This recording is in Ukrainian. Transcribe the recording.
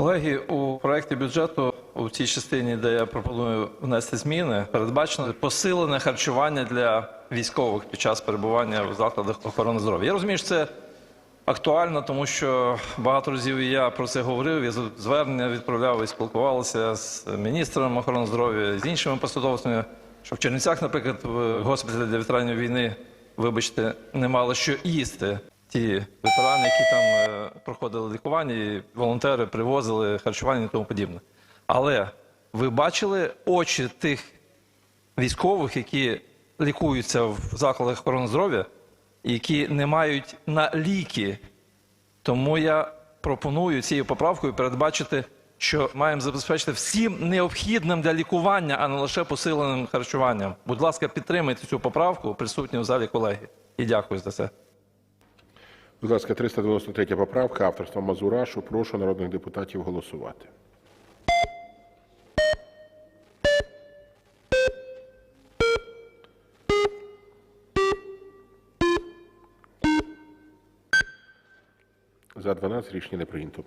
Колеги, у проєкті бюджету у цій частині, де я пропоную внести зміни, передбачено посилене харчування для військових під час перебування в закладах охорони здоров'я. Я розумію, що це актуально, тому що багато разів і я про це говорив. Я звернення відправляв і спілкувалися з міністром охорони здоров'я, з іншими посадовцями, що в Чернівцях, наприклад, в госпіталі для ветеранів війни, вибачте, не мали що їсти. Ті ветерани, які там е, проходили лікування, і волонтери привозили харчування і тому подібне. Але ви бачили очі тих військових, які лікуються в закладах охорони здоров'я, які не мають на ліки. Тому я пропоную цією поправкою передбачити, що маємо забезпечити всім необхідним для лікування, а не лише посиленим харчуванням. Будь ласка, підтримайте цю поправку, присутні в залі колеги. І дякую за це. Будь ласка, 393 поправка авторства Мазурашу. Прошу народних депутатів голосувати. За 12 рішення не прийнято.